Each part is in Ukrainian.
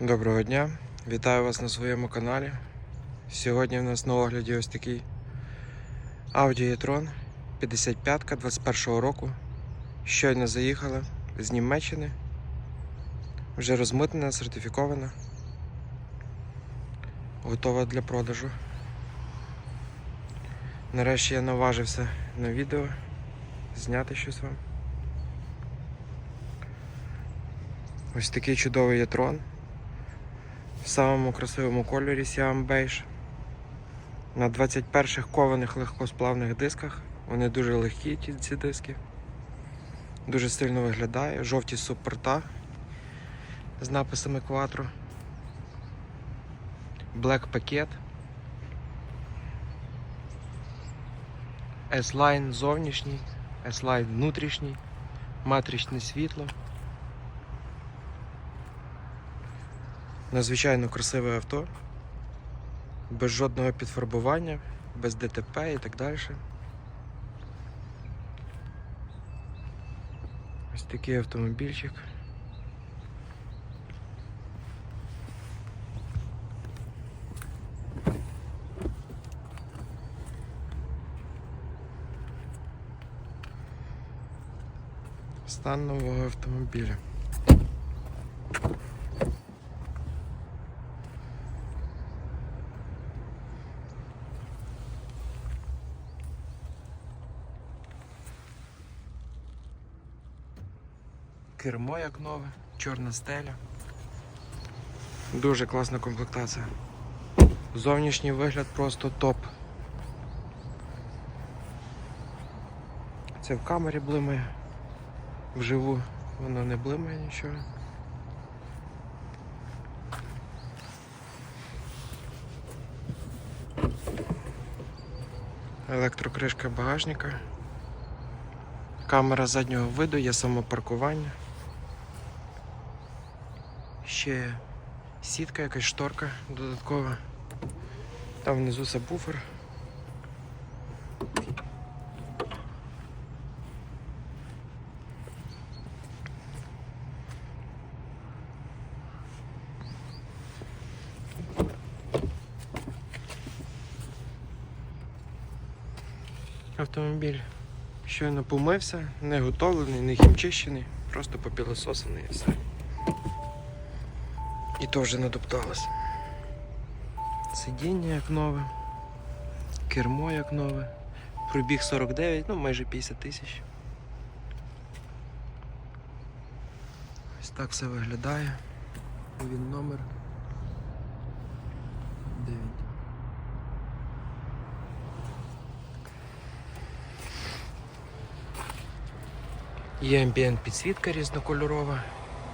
Доброго дня, вітаю вас на своєму каналі. Сьогодні в нас на огляді ось такий Audi e-tron 55 21 року. Щойно заїхала з Німеччини. Вже розмитнена, сертифікована. Готова для продажу. Нарешті я наважився на відео зняти щось вам. Ось такий чудовий e-tron в самому красивому кольорі Siam Beige. На 21-х кованих легкосплавних дисках. Вони дуже легкі, ті ці диски. Дуже сильно виглядає. Жовті суппорта з написами Quattro. Black пакет. S-Line зовнішній, S-Line внутрішній, матричне світло. Надзвичайно красиве авто, без жодного підфарбування, без ДТП і так далі. Ось такий автомобільчик. Стан нового автомобіля. Кермо як нове, чорна стеля. Дуже класна комплектація. Зовнішній вигляд просто топ. Це в камері блимає. Вживу воно не блимає нічого. Електрокришка багажника. Камера заднього виду, є самопаркування. Ще сітка, якась шторка додаткова. Там внизу сабвуфер. Автомобіль щойно помився, не готовлений, не хімчищений, просто попілососений і все. І то вже надопталося. Сидіння як нове, кермо як нове, пробіг 49, ну майже 50 тисяч. Ось так все виглядає. Він номер 9. Є ambient підсвітка різнокольорова.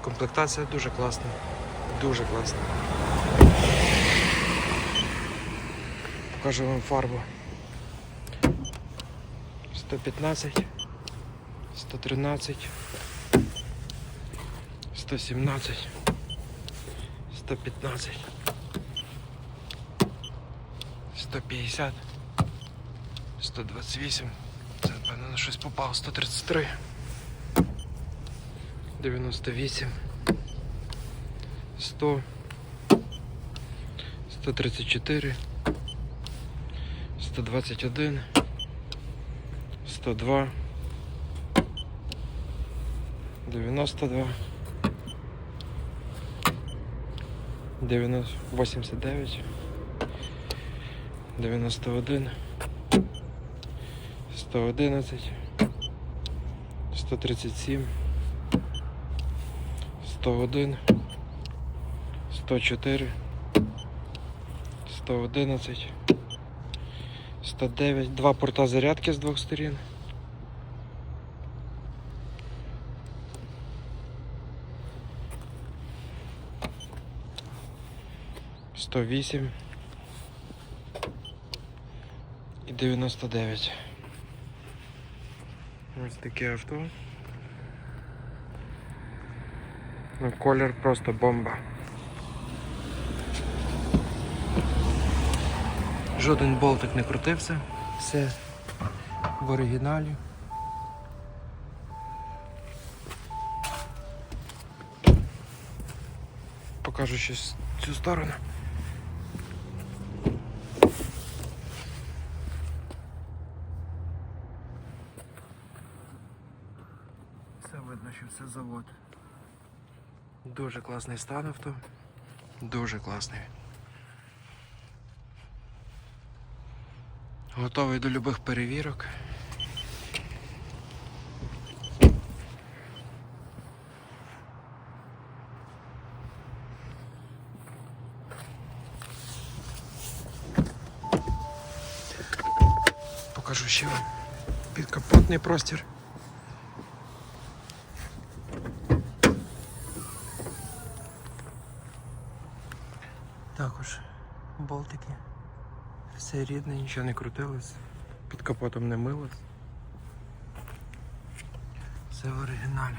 Комплектація дуже класна. Дуже класна. Покажу вам фарбу. 115, 113, 117, 115, 150, 128. Це, напевно, на щось попало. 133. 98 100 134 121 102 92 90 89 91 111 137 101, 104, 111, 109, два порта зарядки з двох сторін. Сто вісім і дев'яносто дев'ять. Ось таке авто. Ну, колір просто бомба. Жоден болтик не крутився, все в оригіналі. покажу щось цю сторону. Це видно, що це завод. Дуже класний стан авто. Дуже класний. Готовий до любих перевірок. Покажу ще вам підкапотний простір. Також болтики. Все рідне, нічого не крутилось, під капотом не милось. Все в оригіналі.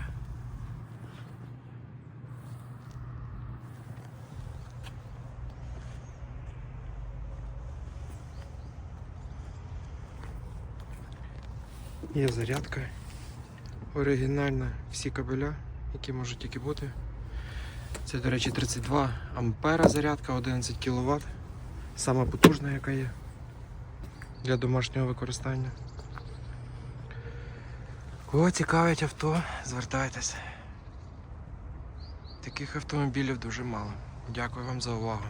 Є зарядка оригінальна, всі кабеля, які можуть тільки бути. Це, до речі, 32 ампера зарядка, 11 кВт. Сама потужна, яка є для домашнього використання. Кого цікавить авто, звертайтеся. Таких автомобілів дуже мало. Дякую вам за увагу.